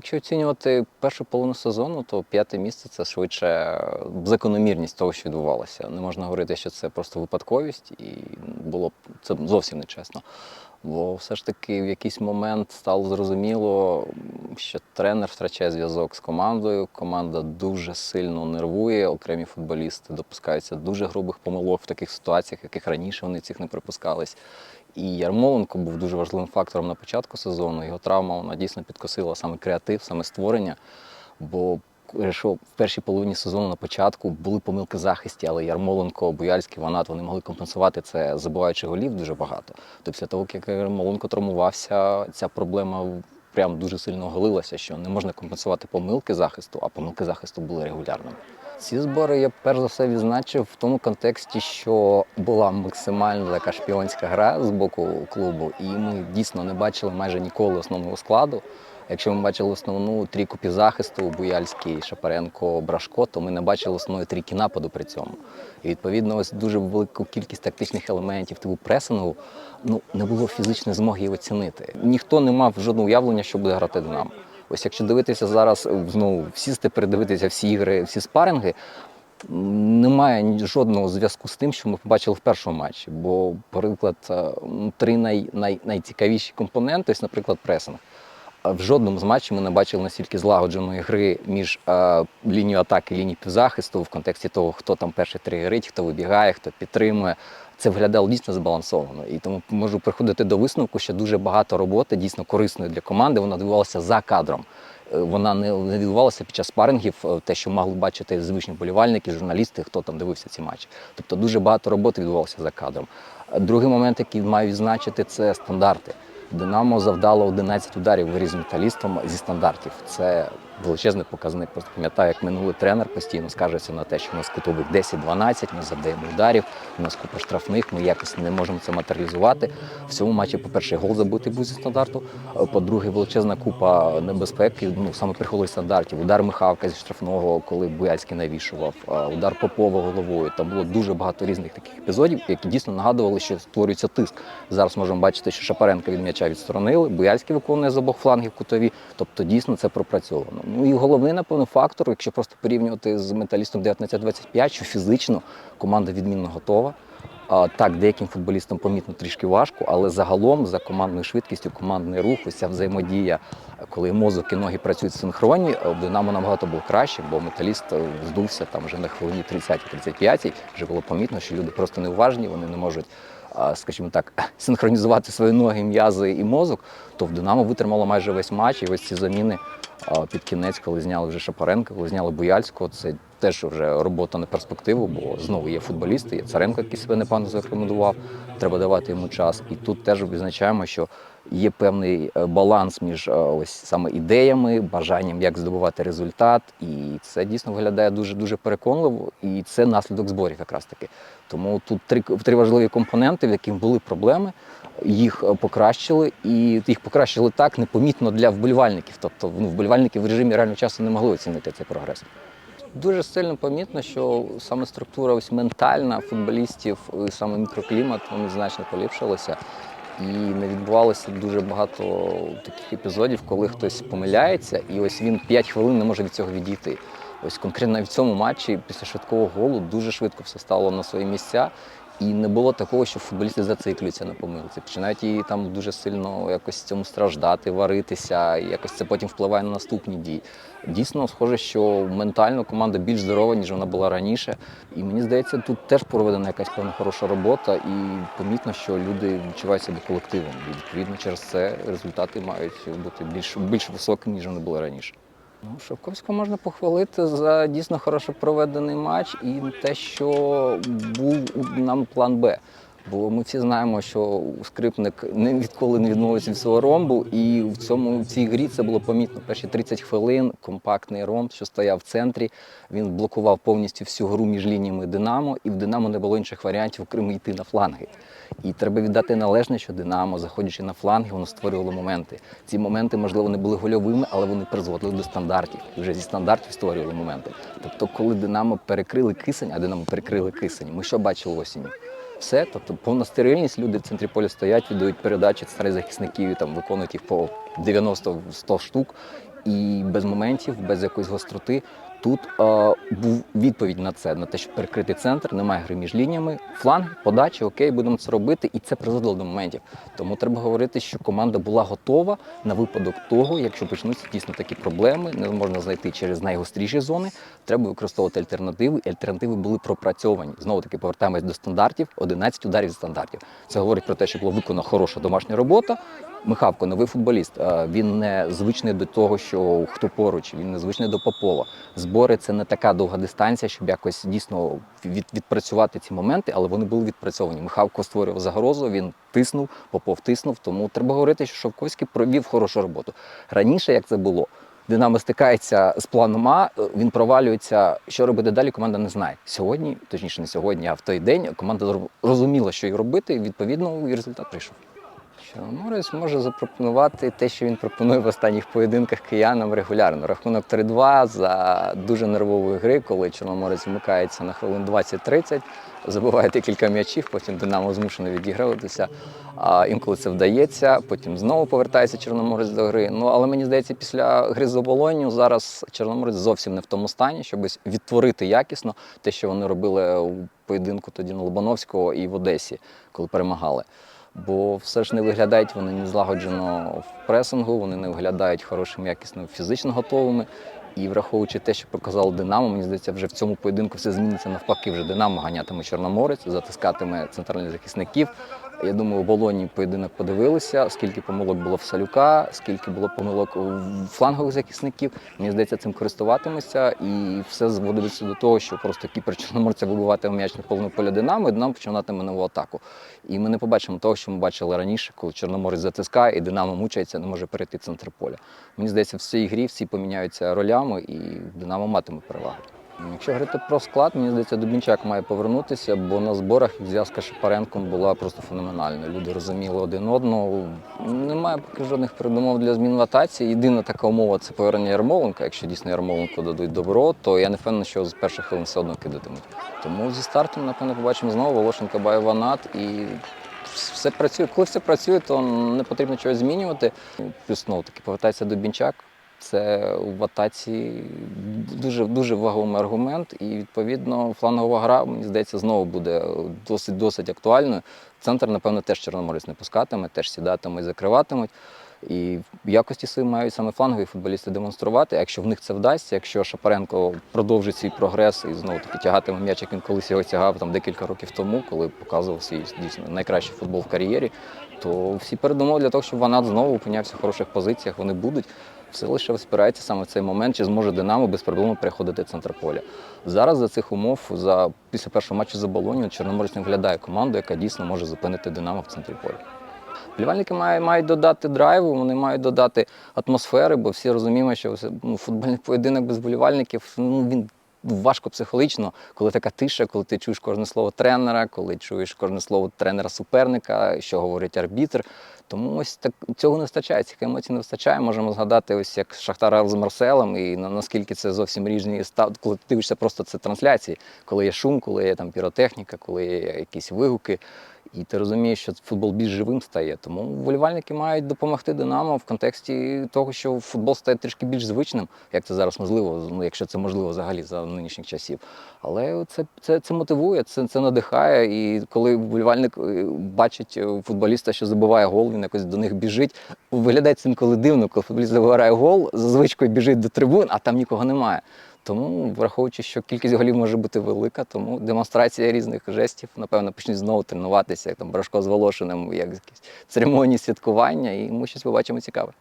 якщо оцінювати першу половину сезону, то п'яте місце це швидше закономірність того, що відбувалося. Не можна говорити, що це просто випадковість, і було б це зовсім нечесно. Бо все ж таки в якийсь момент стало зрозуміло, що тренер втрачає зв'язок з командою. Команда дуже сильно нервує. Окремі футболісти допускаються дуже грубих помилок в таких ситуаціях, яких раніше вони цих не припускались. І Ярмоленко був дуже важливим фактором на початку сезону. Його травма вона дійсно підкосила саме креатив, саме створення. Бо що в першій половині сезону на початку були помилки захисті, але Ярмоленко, Буяльський, Ванат вони могли компенсувати це, забуваючи голів дуже багато. То після того, як Ярмоленко травмувався, ця проблема прям дуже сильно оголилася, що не можна компенсувати помилки захисту, а помилки захисту були регулярними. Ці збори я перш за все відзначив в тому контексті, що була максимально така шпіонська гра з боку клубу, і ми дійсно не бачили майже ніколи основного складу. Якщо ми бачили основну трійку півзахисту Буяльський, Шапаренко, Брашко, то ми не бачили основної трійки нападу при цьому. І відповідно, ось дуже велику кількість тактичних елементів типу пресингу ну не було фізичної змоги її оцінити. Ніхто не мав жодного уявлення, що буде грати Динамо. Ось якщо дивитися зараз, знову сісти, передивитися всі ігри, всі спаринги, немає жодного зв'язку з тим, що ми побачили в першому матчі. Бо, наприклад, е, три най, най, найцікавіші компоненти, ось, наприклад, пресинг. В жодному з матчів ми не бачили настільки злагодженої гри між е, лінією атаки і лінією півзахисту в контексті того, хто там перший тригерить, хто вибігає, хто підтримує. Це виглядало дійсно збалансовано. І тому можу приходити до висновку, що дуже багато роботи дійсно корисної для команди. Вона відбувалася за кадром. Е, Вона не не відбувалася під час спарингів, е, те, що могли бачити звичні болівальники, журналісти, хто там дивився ці матчі. Тобто дуже багато роботи відбувалося за кадром. Е, Другий момент, який маю відзначити, це стандарти. Динамо завдало 11 ударів різним металістом зі стандартів. Це величезний показник. Просто пам'ятаю, як минулий тренер постійно скаржиться на те, що у нас кутових 10-12, ми завдаємо ударів, у нас купа штрафних, ми якось не можемо це матеріалізувати. В цьому матчі, по-перше, гол забитий був зі стандарту. По-друге, величезна купа небезпеки, ну саме приходить стандартів. Удар Михавка зі штрафного, коли Буяльський навішував, удар Попова головою. Там було дуже багато різних таких епізодів, які дійсно нагадували, що створюється тиск. Зараз можемо бачити, що Шапаренка від м'яча відсторонили, Буяльський виконує з обох флангів кутові. Тобто дійсно це пропрацьовано. Ну і головний, напевно, фактор, якщо просто порівнювати з металістом 19-25, що фізично команда відмінно готова. А, так, деяким футболістам помітно трішки важко, але загалом за командною швидкістю, командний рух, ця взаємодія, коли мозок і ноги працюють синхронні, е, в Динамо набагато було краще, бо металіст е, здувся там вже на хвилині 30-35, вже було помітно, що люди просто неуважні, вони не можуть, скажімо так, синхронізувати свої ноги, м'язи і мозок, то в Динамо витримало майже весь матч, і ось ці заміни під кінець, коли зняли вже Шапаренка, коли зняли Буяльського, це теж вже робота на перспективу, бо знову є футболісти, є Царенко, який себе непогано зарекомендував, треба давати йому час. І тут теж визначаємо, що є певний е, баланс між е, ось саме ідеями, бажанням, як здобувати результат. І це дійсно виглядає дуже дуже переконливо, і це наслідок зборів якраз таки. Тому тут три, три важливі компоненти, в яких були проблеми. Їх е, покращили, і їх покращили так непомітно для вболівальників. Тобто ну, вболівальники в режимі реального часу не могли оцінити цей прогрес. Дуже сильно помітно, що саме структура ось ментальна футболістів, саме мікроклімат, вони значно поліпшилися. І не відбувалося дуже багато таких епізодів, коли хтось помиляється, і ось він 5 хвилин не може від цього відійти. Ось конкретно в цьому матчі після швидкого голу дуже швидко все стало на свої місця. І не було такого, що футболісти зациклюються на помилці. Починають її там дуже сильно якось цьому страждати, варитися, і якось це потім впливає на наступні дії. Дійсно, схоже, що ментально команда більш здорова, ніж вона була раніше. І мені здається, тут теж проведена якась певна хороша робота, і помітно, що люди відчувають себе колективом. І відповідно через це результати мають бути більш, більш високими, ніж вони були раніше. Ну, Шовковського можна похвалити за дійсно хорошо проведений матч і те, що був нам план Б. Бо ми всі знаємо, що скрипник не відколи не відмовився від свого ромбу, і в цьому в цій грі це було помітно. Перші 30 хвилин компактний ромб, що стояв в центрі. Він блокував повністю всю гру між лініями Динамо, і в Динамо не було інших варіантів, окрім йти на фланги. І треба віддати належне, що Динамо, заходячи на фланги, воно створювало моменти. Ці моменти, можливо, не були гольовими, але вони призводили до стандартів. І вже зі стандартів створювали моменти. Тобто, коли Динамо перекрили кисень, а Динамо перекрили кисень, ми що бачили осінню? Все, тобто повна стерильність, люди в центрі поля стоять, віддають передачі старих захисників, там виконують їх по 90-100 штук. і без моментів, без якоїсь гостроти. Тут е, був відповідь на це, на те, що перекритий центр, немає гри між лініями, фланг, подачі, окей, будемо це робити, і це призводило до моментів. Тому треба говорити, що команда була готова на випадок того, якщо почнуться дійсно такі проблеми, не можна знайти через найгостріші зони. Треба використовувати альтернативи, і альтернативи були пропрацьовані. Знову таки повертаємось до стандартів, 11 ударів стандартів. Це говорить про те, що була виконана хороша домашня робота. Михавко, новий футболіст. е, Він не звичний до того, що хто поруч, він не звичний до Попова. Збори це не така довга дистанція, щоб якось дійсно від, відпрацювати ці моменти, але вони були відпрацьовані. Михавко створював загрозу, він тиснув, Попов тиснув. Тому треба говорити, що Шовковський провів хорошу роботу. Раніше, як це було, Динамо стикається з планом А, е, він провалюється. Що робити далі? Команда не знає. Сьогодні, точніше, не сьогодні, а в той день команда розуміла, що й робити, і відповідно і результат прийшов. Чорноморець може запропонувати те, що він пропонує в останніх поєдинках киянам регулярно. Рахунок 3-2 за дуже нервової гри, коли Чорноморець вмикається на хвилин 20-30, забиває декілька м'ячів, потім Динамо змушений відіграватися. А інколи це вдається, потім знову повертається Чорноморець до гри. Ну але мені здається, після гри з оболонню зараз Чорноморець зовсім не в тому стані, щоб відтворити якісно те, що вони робили у поєдинку тоді на Лобановського і в Одесі, коли перемагали. Бо все ж не виглядають вони не злагоджено в пресингу, вони не виглядають хорошими, якісно фізично готовими. І враховуючи те, що показало Динамо, мені здається, вже в цьому поєдинку все зміниться навпаки. Вже Динамо ганятиме Чорноморець, затискатиме центральних захисників. Я думаю, у Болоні поєдинок подивилися, скільки помилок було в Салюка, скільки було помилок у флангових захисників. Мені здається, цим користуватимуться, і все зводиться до того, що просто кіпер Чорноморця вибиватиме м'яч на повне поле Динамо, і Динамо починатиме нову атаку. І ми не побачимо того, що ми бачили раніше, коли Чорноморець затискає і Динамо мучається, не може перейти центр поля. Мені здається, в цій грі всі поміняються ролями, і Динамо матиме перевагу. Якщо говорити про склад, мені здається, Дубінчак має повернутися, бо на зборах зв'язка з Шапаренком була просто феноменальна. Люди розуміли один одного. Немає поки жодних передумов для змін в атаці. Єдина така умова це повернення Ярмоленка. Якщо дійсно Ярмоленко дадуть добро, то я не впевнений, що з перших хвилин все одно кидатимуть. Тому зі стартом, напевно, побачимо знову Волошенка Байванат і. Все працює. Коли все працює, то не потрібно чогось змінювати. Плюс знову таки повертається Дубінчак. Це в атаці дуже дуже вагомий аргумент, і відповідно флангова гра, мені здається, знову буде досить досить актуальною. Центр, напевно, теж Чорноморець не пускатиме, теж сідатиме і закриватимуть. І в якості свої мають саме флангові футболісти демонструвати. Якщо в них це вдасться, якщо Шапаренко продовжить свій прогрес і знову таки тягатиме м'яч, як він колись його тягав там декілька років тому, коли показував свій дійсно найкращий футбол в кар'єрі, то всі передумови для того, щоб Ванат знову опинявся в хороших позиціях, вони будуть. Все лише спирається саме в цей момент, чи зможе Динамо без проблем переходити центр поля. Зараз за цих умов, за після першого матчу за Болонію, Чорноморець не виглядає команду, яка дійсно може зупинити Динамо в центрі поля. Вболівальники мають, мають додати драйву, вони мають додати атмосфери, бо всі розуміємо, що ну, футбольний поєдинок без вболівальників ну, він важко психологічно, коли така тиша, коли ти чуєш кожне слово тренера, коли чуєш кожне слово тренера суперника, що говорить арбітр. Тому ось так цього не вистачає, цих емоцій не вистачає. Можемо згадати, ось як Шахтар з Марселем, і наскільки це зовсім різні став, коли ти дивишся просто це трансляції, коли є шум, коли є там піротехніка, коли є якісь вигуки. І ти розумієш, що футбол більш живим стає. Тому вболівальники мають допомогти Динамо в контексті того, що футбол стає трішки більш звичним, як це зараз можливо, ну якщо це можливо взагалі за нинішніх часів. Але це, це, це мотивує, це, це надихає. І коли вболівальник е, бачить е, футболіста, що забиває гол, він якось до них біжить. Виглядає це інколи дивно, коли футболіст забиває гол, за звичкою біжить до трибун, а там нікого немає. Тому, враховуючи, що кількість голів може бути велика, тому демонстрація різних жестів, напевно, почнуть знову тренуватися, як там Брашко з Волошиним, як якісь церемонії святкування, і ми щось побачимо цікаве.